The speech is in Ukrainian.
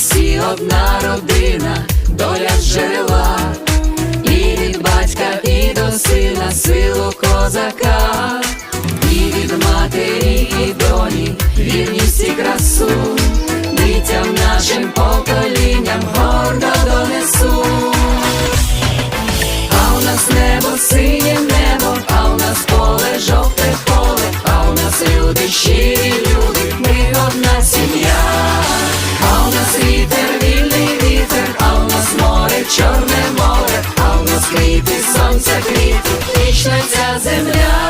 всі одна родина, доля жила, і від батька, і до сина, силу козака, і від матері, і доні, вірність і красу, дітям нашим поколінням гордо донесу, а у нас небо синє сонця кріт, вічна ця земля.